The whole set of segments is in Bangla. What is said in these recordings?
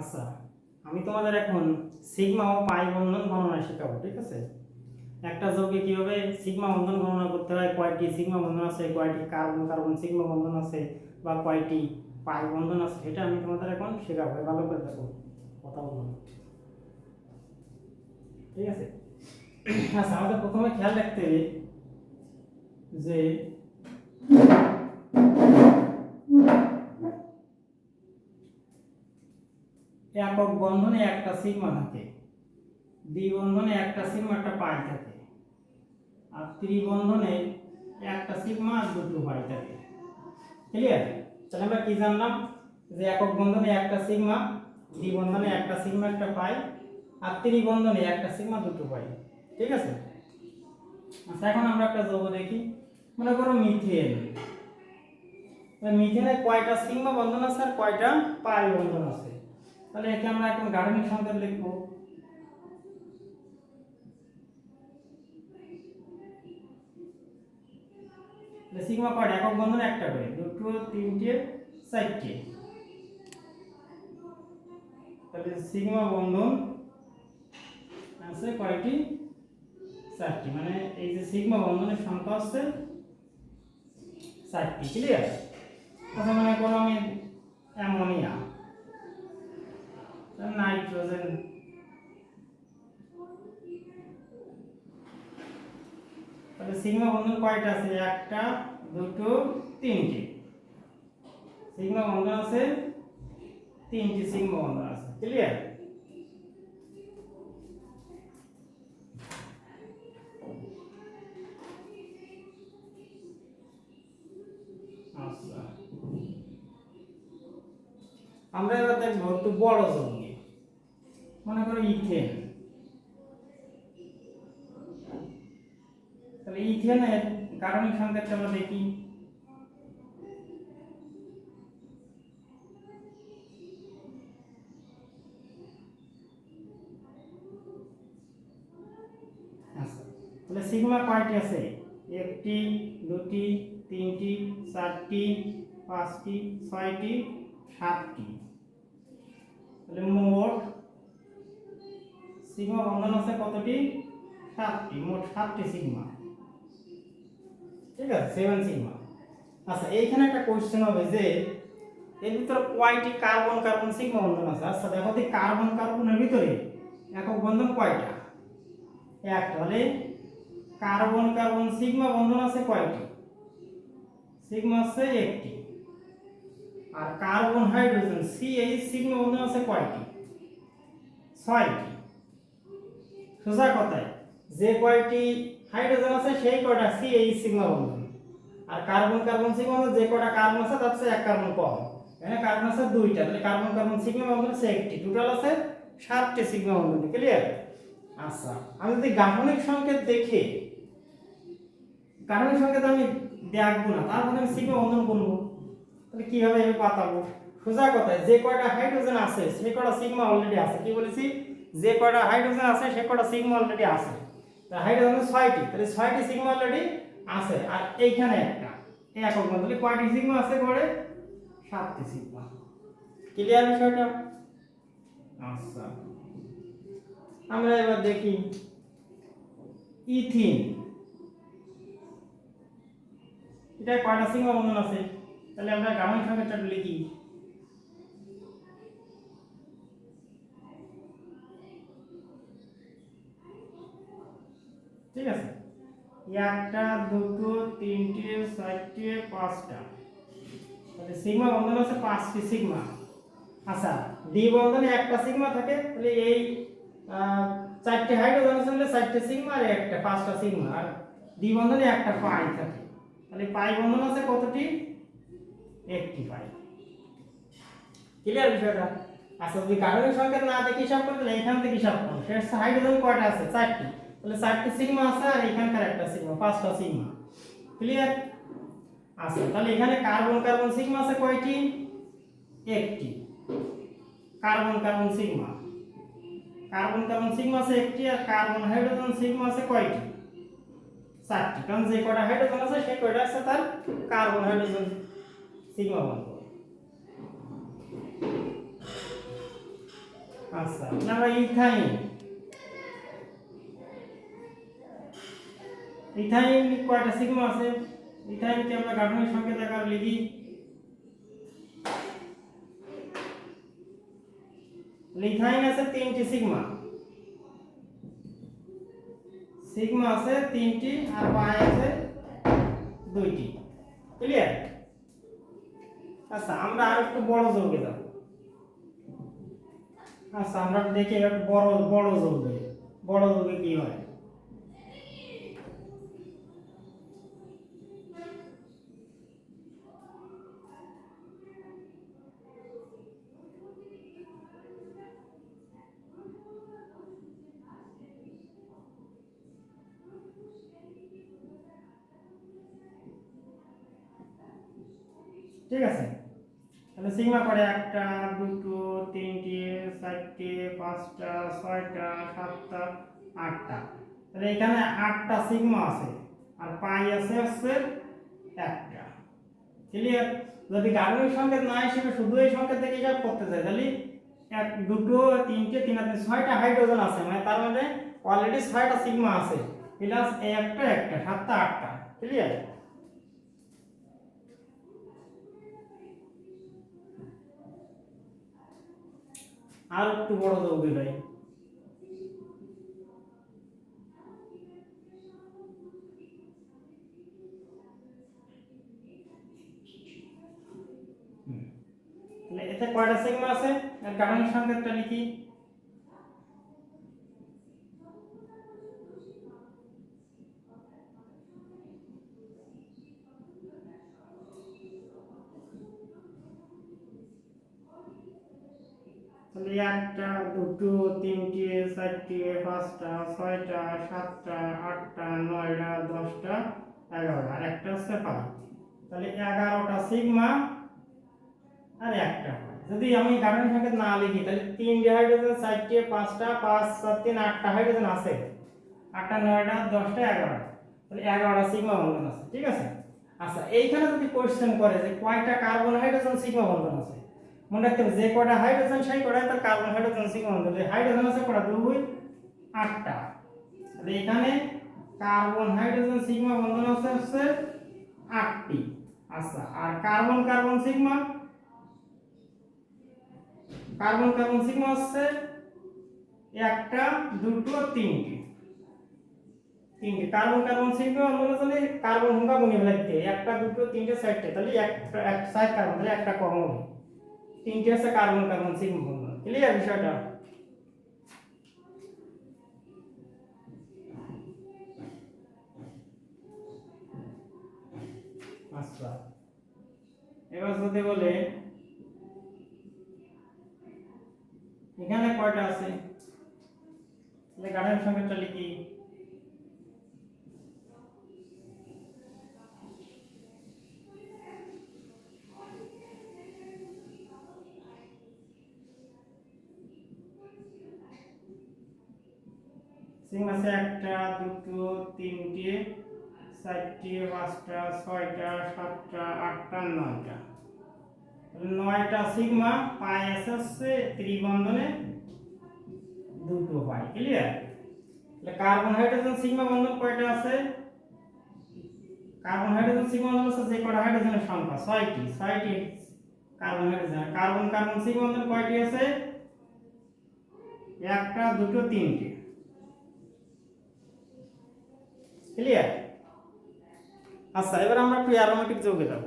আচ্ছা আমি তোমাদের এখন সিগমা ও পাই বন্ধন গণনা শেখাবো, ঠিক আছে? একটা যৌগে কীভাবে সিগমা বন্ধন গণনা করতে হয়, কয়টি সিগমা বন্ধন আছে, কয়টি কার্বন কার্বন সিগমা বন্ধন আছে, বা কয়টি পাই বন্ধন আছে, সেটা আমি তোমাদের এখন শেখাবো ভালো করে দেখো, কথা বলব ঠিক আছে? আচ্ছা আমাদের প্রথমে খেয়াল রাখতে হবে যে একক বন্ধনে একটা সিগমা থাকে। দ্বিবন্ধনে একটা সিগমা একটা পাই থাকে। আর ত্রিবন্ধনে একটা সিগমা আর দুটো পাই থাকে। ক্লিয়ার তাহলে আমরা কি জানলাম? যে একক বন্ধনে একটা সিগমা দ্বিবন্ধনে একটা সিগমা একটা পাই, আর ত্রিবন্ধনে একটা সিগমা দুটো পাই। ঠিক আছে? আচ্ছা এখন আমরা একটা যৌগ দেখি। মনে করো মিথেন। মিথেনে কয়টা সিগমা বন্ধন আছে আর কয়টা পাই বন্ধন আছে? তাহলে একে আমরা এখন গাঠনিক সংকেত লিখব। সিগমা কয়টা একক বন্ধন একটা করে দুটো তিনটে চারটে। তাহলে সিগমা বন্ধন আছে কয়টি? চারটি মানে এই যে সিগমা বন্ধনের সংখ্যা হচ্ছে চারটি ক্লিয়ার আচ্ছা মনে করো আমি অ্যামোনিয়া নাইট্রোজেন তাহলে সিগমা বন্ধন কয়টা আছে? একটা, দুটো, তিনটি। সিগমা বন্ধন আছে? তিনটি সিগমা বন্ধন আছে। ক্লিয়ার আচ্ছা। আমরা এবার দেখব একটু বড় করো ইথেন তাহলে ইথেনের কারণিক সংকেতটা আমরা দেখি। আচ্ছা তাহলে সিগমা কয়টি আছে। একটি, দুটি, তিনটি, চারটি, পাঁচটি, ছয়টি, সাতটি। তাহলে মোট সিগমা বন্ধন আছে কতটি? সাতটি, মোট সাতটি সিগমা। ঠিক আছে সেভেন সিগমা। আচ্ছা এইখানে একটা কোশ্চেন হবে যে, এর ভিতরে কয়টি কার্বন কার্বন সিগমা বন্ধন আছে? আচ্ছা দেখো তো কার্বন কার্বনের ভিতরে একক বন্ধন কয়টা? একটা তাহলে কার্বন কার্বন সিগমা বন্ধন আছে কয়টি? সিগমা আছে একটি। আর কার্বন হাইড্রোজেন সিএইচ সিগমা বন্ধন আছে কয়টি? ছয়টি। সোজা কথায়, যে কয়টি হাইড্রোজেন আছে সেই কয়টা সিএইচ সিগমা বন্ধন। আর কার্বন কার্বন সিগমা যে কয়টা কার্বন আছে, তার চেয়ে এক কার্বন কম। এখানে কার্বন আছে দুইটা, তাহলে কার্বন কার্বন সিগমা বন্ধন আছে একটি। টোটাল আছে সাতটি সিগমা বন্ধন ক্লিয়ার আচ্ছা আমি যদি গাঠনিক সংকেত দেখি, গাঠনিক সংকেত আমি দেখব না তারপরে আমি সিগমা বন্ধন করব। তাহলে কীভাবে আমি পাতাবো? সোজা কথায়, যে কয়টা হাইড্রোজেন আছে সে কয়টা সিগমা অলরেডি আছে, কি বলেছি? যে কয়টা হাইড্রোজেন আছে, সে কয়টা সিগমা অলরেডি আছে। হাইড্রোজেন ছয়টি, তাহলে ছয়টি সিগমা অলরেডি আছে। আর এইখানে একটা, এই একক তাহলে কয়টি সিগমা আছে করে সাতটি সিগমা ক্লিয়ার বিষয়টা? আচ্ছা। আমরা এবার দেখি, ইথিন। এটা কয়টা সিগমা বন্ধন আছে? তাহলে আমরা গামন সংখ্যাটা লিখি। ঠিক আছে? একটা, দুটো, তিনটে, চারটে, পাঁচটা। তাহলে সিগমা বন্ধন আছে পাঁচটি সিগমা। আচ্ছা দ্বি বন্ধনে একটা সিগমা থাকে, তাহলে এই চারটে হাইড্রোজেন আছে তাহলে চারটে সিগমা আর একটা, পাঁচটা সিগমা। আর দ্বি বন্ধনে একটা পাই থাকে। তাহলে পাই বন্ধন আছে কতটি? একটি পাই। ক্লিয়ার বিষয়টা? আচ্ছা যদি গাঠনিক সংকেত না দেখে হিসাব করতে এখান থেকে হিসাব করো। শেষ হাইড্রোজেন কয়টা আছে? চারটি। তাহলে চারটি সিগমা আছে আর এখানকার একটা সিগমা? পাঁচটা সিগমা। ক্লিয়ার আচ্ছা তাহলে এখানে কার্বন কার্বন সিগমা আছে কয়টি? একটি। Carbon carbon sigma. Carbon carbon sigma আছে একটি আর কার্বন হাইড্রোজেন সিগমা আছে কয়টি? চারটি। কারণ যে কয়টা হাইড্রোজেন আছে সেই কয়টা আছে তার কার্বন হাইড্রোজেন সিগমা বন্ধ আচ্ছা আমরা ইথাইন ইথাইন কয়টা সিগমা আছে। ইথাইনকে আমরা গাঠনিক সংকেত আকারে লিখি। ইথাইন আছে তিনটি সিগমা। সিগমা আছে তিনটি আর পাই আছে দুইটি। ক্লিয়ার আচ্ছা আমরা আর একটু বড় যৌগে যাব। আচ্ছা আমরা দেখি এবার বড় বড় যৌগে বড় যৌগে কি হয়? ঠিক আছে? তাহলে সিগমা করে একটা, দুটো, তিনটে, চারটে, পাঁচটা, ছয়টা, সাতটা, আটটা। তাহলে এখানে আটটা সিগমা আছে আর পাই আছে হচ্ছে একটা। ক্লিয়ার যদি গাঠনিক সংকেত না হিসেবে শুধু এই সংকেত থেকে হিসাব করতে চাই। তাহলে এক, দুটো, তিনটে, তিন ছয়টা হাইড্রোজেন আছে মানে তার মানে অলরেডি ছয়টা সিগমা আছে। প্লাস একটা একটা, সাতটা, আটটা। ক্লিয়ার আর একটু বড় দৌড়ে ভাই। এতে কয়টা সিগমা আছে? এর গাঠনিক সংকেতটা লিখি তাহলে একটা দুটো, তিনটে, চারটে, পাঁচটা, ছয়টা, সাতটা, আটটা, নয়টা, দশটা, এগারোটা। আর একটা হচ্ছে পাঁচ। তাহলে এগারোটা সিগমা আর একটা যদি আমি গাঠনিক সংকেত না লিখি, তাহলে তিনটে হাইড্রোজেন চারটে, পাঁচটা, পাঁচ, সাত, তিন, আটটা হাইড্রোজেন আছে? আটটা, নয়টা, দশটা, এগারোটা। তাহলে এগারোটা সিগমা বন্ধন আছে, ঠিক আছে? আচ্ছা এইখানে যদি কোয়েশ্চেন করে যে কয়টা কার্বন হাইড্রোজেন সিগমা বন্ধন আছে? মনে রাখতে হবে, যে কটা হাইড্রোজেন সেই কটা তার কার্বন হাইড্রোজেন সিগমা যে হাইড্রোজেন আছে কয়টা দুই, আটটা। তাহলে এখানে কার্বন হাইড্রোজেন সিগমা বন্ধন আছে হচ্ছে আটটি। আচ্ছা আর carbon carbon sigma carbon carbon sigma হচ্ছে একটা, দুটো, তিনটে। তিনটে। কার্বন কার্বন সিগমা বন্ধন তাহলে কার্বন হুঙ্গা গুণি লাগতে একটা, দুটো, তিনটে, চারটে। তাহলে এক সাইড কার্বন তাহলে একটা কম হবে তিনটে হচ্ছে কার্বন কার্বন সিগমা বন্ধন ক্লিয়ার বিষয়টা? আচ্ছা। এবার যদি বলে, এখানে কয়টা আছে? তাহলে গাঠনিক সংকেতটা লিখি। সিম আছে একটা, দুটো, তিনটে, চারটে, পাঁচটা, ছয়টা, সাতটা, আটটা, নয়টা। নয়টা সিগমা পাই আছে হচ্ছে ত্রিবন্ধনে দুটো পাই ক্লিয়ার তাহলে কার্বন হাইড্রোজেন সিগমা বন্ধন কয়টা আছে? কার্বন হাইড্রোজেন সিগমা বন্ধন আছে যে কয়টা হাইড্রোজেনের সংখ্যা, ছয়টি ছয়টি carbon hydrogen carbon carbon sigma বন্ধন কয়টি আছে? একটা, দুটো, তিনটে। ক্লিয়ার আচ্ছা এবার আমরা একটু অ্যারোমেটিক যৌগে যাব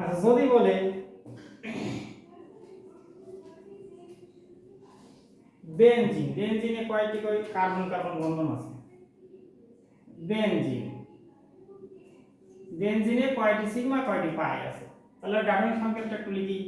আচ্ছা যদি বলে বেনজিন বেনজিনে কয়টি করে? কার্বন কার্বন বন্ধন আছে। বেনজিন বেনজিনে কয়টি? সিগমা কয়টি? পাই আছে। তাহলে গাঠনিক সংকেতটা একটু লিখি।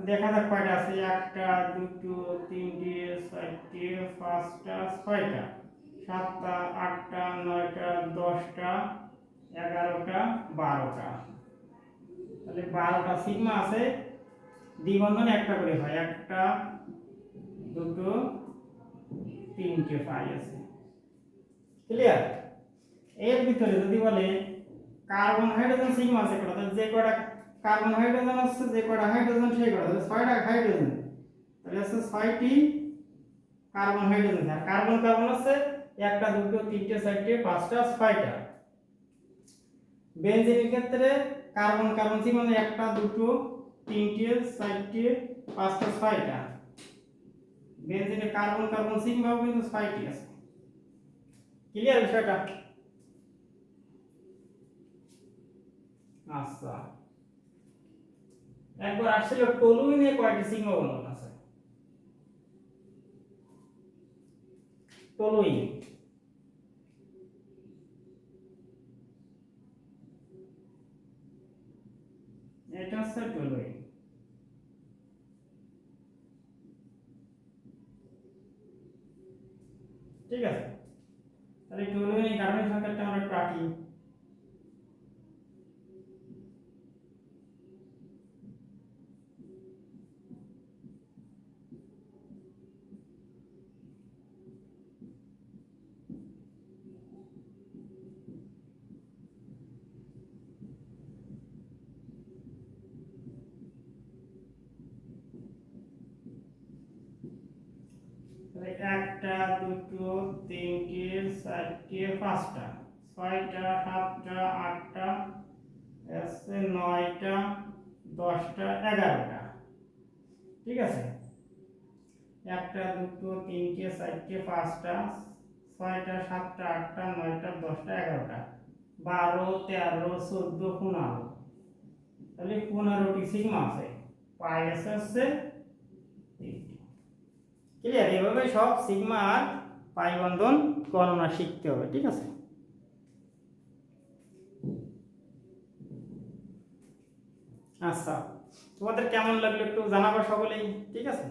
দেখা যাক কয়টা আছে, একটা, দুটো, তিনটে, চারটে, পাঁচটা, ছয়টা। সাতটা, আটটা, নয়টা, দশটা, এগারোটা, বারোটা। তাহলে বারোটা সিগমা আছে। দ্বিবন্ধন একটা করে হয়, একটা, দুটো, তিনটে পাই আছে। ক্লিয়ার এর ভিতরে যদি বলে কার্বন হাইড্রোজেন সিগমা আছে কটা যে কটা কার্বন হাইড্রোজেন আছে যে কটা হাইড্রোজেন সেই কটা তাহলে ছয়টা হাইড্রোজেন। তাহলে আছে ছয়টি কার্বন হাইড্রোজেন। আর কার্বন কার্বন আছে একটা, দুটো, তিনটে, চারটে, পাঁচটা, ছয়টা। বেনজিনের ক্ষেত্রে কার্বন কার্বন মানে একটা, দুটো, তিনটে, চারটে, পাঁচটা, ছয়টা। বেনজিনে কার্বন কার্বন সিগমাও কিন্তু ছয়টি আছে। ক্লিয়ার বিষয়টা? আচ্ছা। একবার আসছিল টলুইনে কয়টি সিংহ বন্ধন আছে। টলুইন এটা হচ্ছে টলুইন ঠিক আছে তাহলে টলুইন এই কার্বনের সংখ্যাটা আমরা একটু আঁকি তাহলে একটা দুটো, তিনটে, চারটে, পাঁচটা। ছয়টা, সাতটা, আটটা আছে নয়টা, দশটা, এগারোটা। ঠিক আছে? একটা, দুটো, তিনটে, চারটে, পাঁচটা, ছয়টা, সাতটা, আটটা, নয়টা, দশটা, এগারোটা। বারো, তেরো, চোদ্দ, পনেরো। তাহলে পনেরোটি সিগমা আছে। পাই আছে হচ্ছে ক্লিয়ার এভাবে সব সিগমা আর পাই বন্ধন গণনা শিখতে হবে, ঠিক আছে? আচ্ছা তোমাদের কেমন লাগল একটু জানাব সকলেই, ঠিক আছে?